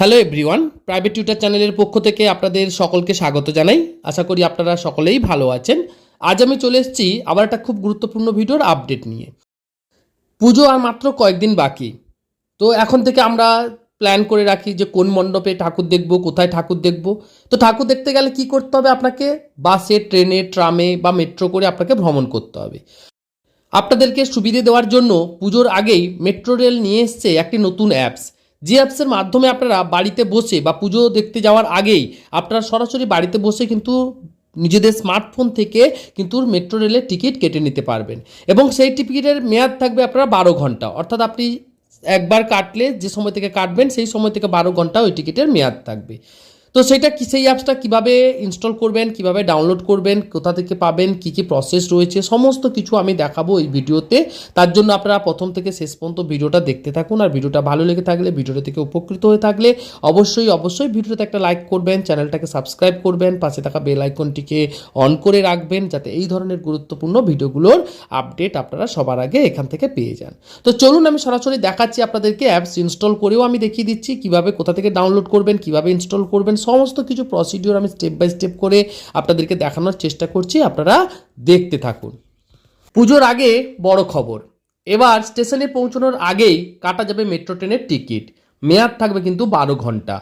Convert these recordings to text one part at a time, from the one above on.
Hello everyone private tutor চ্যানেলের পক্ষ থেকে আপনাদের সকলকে স্বাগত জানাই। আশা করি আপনারা সকলেই ভালো আছেন। আজ আমি চলে এসেছি আবার একটা খুব গুরুত্বপূর্ণ ভিডিওর আপডেট নিয়ে। পুজো আর মাত্র কয়েকদিন বাকি। তো এখন থেকে আমরা প্ল্যান করে রাখি যে কোন মণ্ডপে ঠাকুর দেখব, কোথায় ঠাকুর দেখব। তো ঠাকুর দেখতে গেলে কি করতে হবে আপনাকে? বাসে, ট্রেনে, ট্রামে বা মেট্রো করে আপনাকে ভ্রমণ করতে হবে। আপনাদেরকে সুবিধে দেওয়ার জন্য পুজোর আগেই মেট্রো রেল নিয়ে এসছে একটি নতুন অ্যাপস যে অ্যাপসের মাধ্যমে আপনারা বাড়িতে বসে বা পুজো দেখতে যাওয়ার আগেই আপনারা সরাসরি বাড়িতে বসে কিন্তু নিজেদের স্মার্টফোন থেকে কিন্তু মেট্রো রেলের টিকিট কেটে নিতে পারবেন। এবং সেই টিকিটের মেয়াদ থাকবে আপনারা বারো ঘণ্টা। অর্থাৎ আপনি একবার কাটলে যে সময় থেকে কাটবেন, সেই সময় থেকে বারো ঘণ্টা ওই টিকিটের মেয়াদ থাকবে। তো সেটা কি, সেই অ্যাপসটা কীভাবে ইনস্টল করবেন, কীভাবে ডাউনলোড করবেন, কোথা থেকে পাবেন, কি কি প্রসেস রয়েছে, সমস্ত কিছু আমি দেখাবো এই ভিডিওতে। তার জন্য আপনারা প্রথম থেকে শেষ পর্যন্ত ভিডিওটা দেখতে থাকুন আর ভিডিওটা ভালো লেগে থাকলে, ভিডিওটা থেকে উপকৃত হয়ে থাকলে অবশ্যই অবশ্যই ভিডিওতে একটা লাইক করবেন, চ্যানেলটাকে সাবস্ক্রাইব করবেন, পাশে থাকা বেল আইকনটিকে অন করে রাখবেন যাতে এই ধরনের গুরুত্বপূর্ণ ভিডিওগুলোর আপডেট আপনারা সবার আগে এখান থেকে পেয়ে যান। তো চলুন আমি সরাসরি দেখাচ্ছি আপনাদেরকে অ্যাপস ইনস্টল করেও আমি দেখিয়ে দিচ্ছি কীভাবে, কোথা থেকে ডাউনলোড করবেন, কীভাবে ইনস্টল করবেন সমস্ত কিছু প্রসিডিওর আমি স্টেপ বাই স্টেপ করে আপনাদেরকে দেখানোর চেষ্টা করছি, আপনারা দেখতে থাকুন। পুজোর আগে বড় খবর, এবার স্টেশনে পৌঁছানোর আগেই কাটা যাবে মেট্রো ট্রেনের টিকিট মেয়াদ থাকবে কিন্তু বারো ঘণ্টা।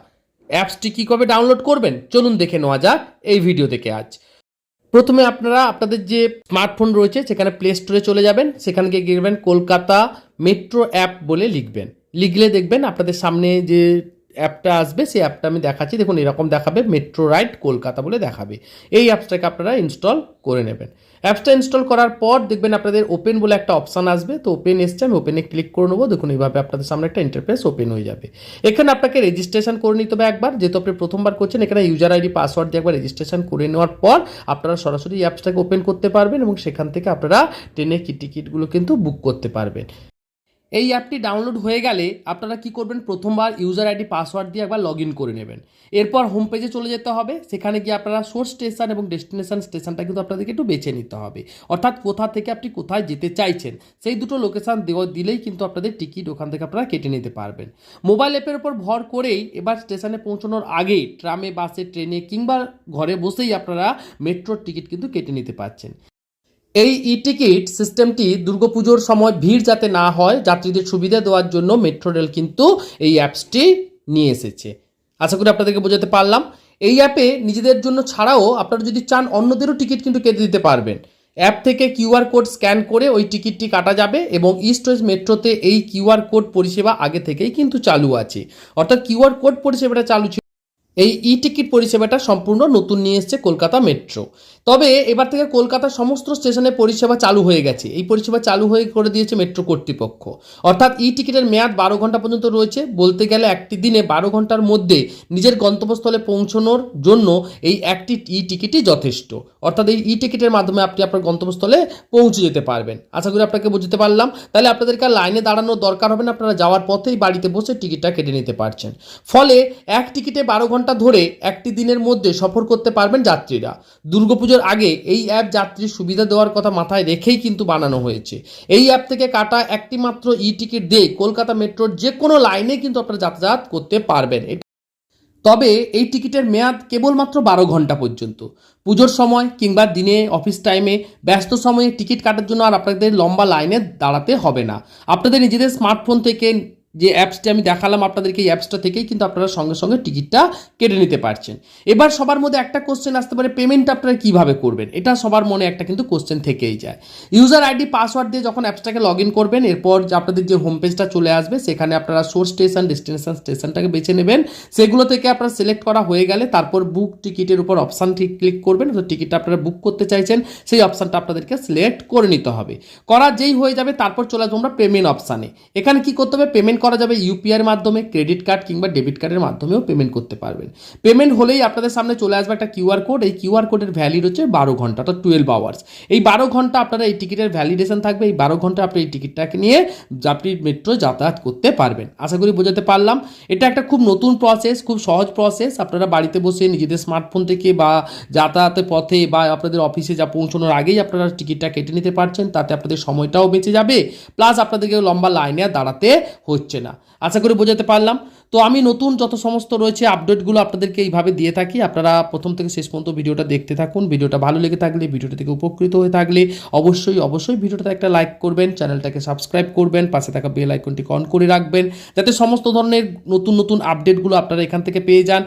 অ্যাপসটি কী কবে ডাউনলোড করবেন? চলুন দেখে নেওয়া যাক এই ভিডিও থেকে আজ। প্রথমে আপনারা, আপনাদের যে স্মার্টফোন রয়েছে, সেখানে প্লে স্টোরে চলে যাবেন। সেখানে গিয়ে কলকাতা মেট্রো অ্যাপ বলে লিখবেন। লিখলে দেখবেন আপনাদের সামনে যে অ্যাপটা আসবে, সেই অ্যাপটা আমি দেখাচ্ছি। দেখুন, এরকম দেখাবে মেট্রো রাইড কলকাতা বলে দেখাবে। এই অ্যাপসটাকে আপনারা ইনস্টল করে নেবেন। অ্যাপসটা ইনস্টল করার পর দেখবেন আপনাদের ওপেন বলে একটা অপশান আসবে। তো ওপেন এসছে, আমি ওপেনে ক্লিক করে নেব। দেখুন, এইভাবে আপনাদের সামনে একটা ইন্টারফেস ওপেন হয়ে যাবে। এখানে আপনাকে রেজিস্ট্রেশন করে নিতে হবে একবার। যেহেতু আপনি প্রথমবার করছেন, এখানে ইউজার আইডি পাসওয়ার্ড দিয়ে একবার রেজিস্ট্রেশন করে নেওয়ার পর আপনারা সরাসরি অ্যাপসটাকে ওপেন করতে পারবেন এবং সেখান থেকে আপনারা ট্রেনের কি টিকিটগুলো কিন্তু বুক করতে পারবেন। এই অ্যাপটি ডাউনলোড হয়ে গেলে আপনারা কি করবেন? প্রথমবার ইউজার আইডি পাসওয়ার্ড দিয়ে একবার লগ ইন করে নেবেন। এরপর হোম পেজে চলে যেতে হবে। সেখানে গিয়ে আপনারা সোর্স স্টেশন এবং ডেস্টিনেশন স্টেশনটা কিন্তু আপনাদেরকে একটু বেছে নিতে হবে। অর্থাৎ কোথা থেকে আপনি কোথায় যেতে চাইছেন, সেই দুটো লোকেশান দেওয়া দিলেই কিন্তু আপনাদের টিকিট ওখান থেকে আপনারা কেটে নিতে পারবেন। মোবাইল অ্যাপের উপর ভর করেই এবার স্টেশনে পৌঁছানোর আগেই ট্রামে, বাসে, ট্রেনে কিংবা ঘরে বসেই আপনারা মেট্রোর টিকিট কিন্তু কেটে নিতে পারছেন। এই ই টিকিট সিস্টেমটি দুর্গাপুজোর সময় ভিড় যাতে না হয়, যাত্রীদের সুবিধা দেওয়ার জন্য মেট্রো রেল কিন্তু এই অ্যাপসটি নিয়ে এসেছে। আশা করি আপনাদেরকে বোঝাতে পারলাম। এই অ্যাপে নিজেদের জন্য ছাড়াও আপনারা যদি চান, অন্যদেরও টিকিট কিন্তু কেটে দিতে পারবেন। অ্যাপ থেকে কিউআর কোড স্ক্যান করে ওই টিকিটটি কাটা যাবে এবং ইস্ট ওয়েস্ট মেট্রোতে এই কিউআর কোড পরিষেবা আগে থেকেই কিন্তু চালু আছে। অর্থাৎ কিউআর কোড পরিষেবাটা চালু ছিল এই ই টিকিট পরিষেবাটা সম্পূর্ণ নতুন নিয়ে এসছে কলকাতা মেট্রো। তবে এবার থেকে কলকাতার সমস্ত স্টেশনে পরিষেবা চালু হয়ে গেছে। এই পরিষেবা চালু হয়ে করে দিয়েছে মেট্রো কর্তৃপক্ষ। অর্থাৎ ই টিকিটের মেয়াদ বারো ঘণ্টা পর্যন্ত রয়েছে। বলতে গেলে একটি দিনে বারো ঘণ্টার মধ্যে নিজের গন্তব্যস্থলে পৌঁছানোর জন্য এই একটি ই টিকিটই যথেষ্ট। অর্থাৎ এই ই টিকিটের মাধ্যমে আপনি আপনার গন্তব্যস্থলে পৌঁছে যেতে পারবেন। আশা করি আপনাকে বুঝতে পারলাম। তাহলে আপনাদেরকে লাইনে দাঁড়ানোর দরকার হবে না। আপনারা যাওয়ার পথেই বাড়িতে বসে টিকিটটা কেটে নিতে পারছেন। ফলে এক টিকিটে বারো ঘণ্টা ধরে একটি দিনের মধ্যে সফর করতে পারবেন যাত্রীরা। দুর্গাপুজোর আগে এই অ্যাপ যাত্রীর সুবিধা দেওয়ার কথা মাথায় রেখেই কিন্তু বানানো হয়েছে। এই অ্যাপ থেকে কাটা একটি মাত্র ই টিকিট দিয়ে কলকাতা মেট্রোর যে কোনো লাইনে কিন্তু আপনারা যাতায়াত করতে পারবেন। তবে এই টিকিটের মেয়াদ কেবলমাত্র বারো ঘণ্টা পর্যন্ত। পুজোর সময় কিংবা দিনে, অফিস টাইমে, ব্যস্ত সময়ে টিকিট কাটার জন্য আর আপনাদের লম্বা লাইনে দাঁড়াতে হবে না। আপনাদের নিজেদের স্মার্টফোন থেকে যে অ্যাপসটি আমি দেখালাম আপনাদেরকে এই অ্যাপসটা থেকেই কিন্তু আপনারা সঙ্গে সঙ্গে টিকিটটা কেটে নিতে পারছেন। এবার সবার মধ্যে একটা কোশ্চেন আসতে পারে পেমেন্ট আপনারা কীভাবে করবেন? এটা সবার মনে একটা কিন্তু কোশ্চেন থেকেই যায়। ইউজার আইডি পাসওয়ার্ড দিয়ে যখন অ্যাপসটাকে লগ ইন করবেন, এরপর যে আপনাদের যে হোম পেজটা চলে আসবে, সেখানে আপনারা সোর্স স্টেশন ডেস্টিনেশন স্টেশনটাকে বেছে নেবেন। সেগুলো থেকে আপনারা সিলেক্ট করা হয়ে গেলে তারপর বুক টিকিটের উপর অপশানটি ক্লিক করবেন তো টিকিটটা আপনারা বুক করতে চাইছেন, সেই অপশানটা আপনাদেরকে সিলেক্ট করে নিতে হবে। করা যেই হয়ে যাবে, তারপর চলে আসব আমরা পেমেন্ট অপশানে এখানে কি করতে হবে? পেমেন্ট করা যাবে ইউপিআইয়ের মাধ্যমে ক্রেডিট কার্ড কিংবা ডেবিট কার্ডের মাধ্যমেও পেমেন্ট করতে পারবেন। পেমেন্ট হলেই আপনাদের সামনে চলে আসবে একটা কিউআর কোড এই কিউআর কোডের ভ্যালিড হচ্ছে বারো ঘণ্টা, অর্থাৎ টুয়েলভ আওয়ার্স এই বারো ঘণ্টা আপনারা এই টিকিটের ভ্যালিডেশন থাকবে। এই বারো ঘণ্টা আপনি এই টিকিটটাকে নিয়ে আপনি মেট্রো যাতায়াত করতে পারবেন। আশা করি বোঝাতে পারলাম। এটা একটা খুব নতুন প্রসেস খুব সহজ প্রসেস আপনারা বাড়িতে বসে নিজেদের স্মার্টফোন থেকে বা যাতায়াতের পথে বা আপনাদের অফিসে যা পৌঁছানোর আগেই আপনারা টিকিটটা কেটে নিতে পারছেন। তাতে আপনাদের সময়টাও বেঁচে যাবে। প্লাস আপনাদেরকে লম্বা লাইনে দাঁড়াতে হচ্ছে। হচ্ছে না। আশা করি বোঝাতে পারলাম। তো আমি নতুন যত সমস্ত রয়েছে আপডেটগুলো আপনাদেরকে এইভাবে দিয়ে থাকি, আপনারা প্রথম থেকে শেষ পর্যন্ত ভিডিওটা দেখতে থাকুন। ভিডিওটা ভালো লেগে থাকলে, ভিডিওটা থেকে উপকৃত হয়ে থাকলে অবশ্যই অবশ্যই ভিডিওটাতে একটা লাইক করবেন, চ্যানেলটাকে সাবস্ক্রাইব করবেন, পাশে থাকা বেল আইকনটি অন করে রাখবেন, যাতে সমস্ত ধরনের নতুন নতুন আপডেটগুলো আপনারা এখান থেকে পেয়ে যান।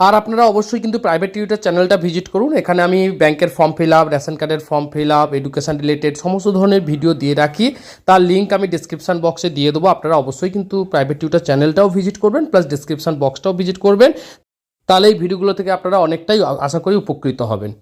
আর আপনারা অবশ্যই কিন্তু প্রাইভেট টিউটার চ্যানেলটা ভিজিট করুন। এখানে আমি ব্যাংকের ফর্ম ফিল আপ রেশন কার্ডের form fill up education related সমস্ত ধরনের ভিডিও দিয়ে রাখি। তার লিঙ্ক আমি ডিসক্রিপশান বক্সে দিয়ে দেবো। আপনারা অবশ্যই কিন্তু প্রাইভেট টিউটার চ্যানেলটাও ভিজিট করবেন প্লাস ডিসক্রিপশান বক্সটাও ভিজিট করবেন। তাহলে এই ভিডিওগুলো থেকে আপনারা অনেকটাই আশা করি উপকৃত হবেন।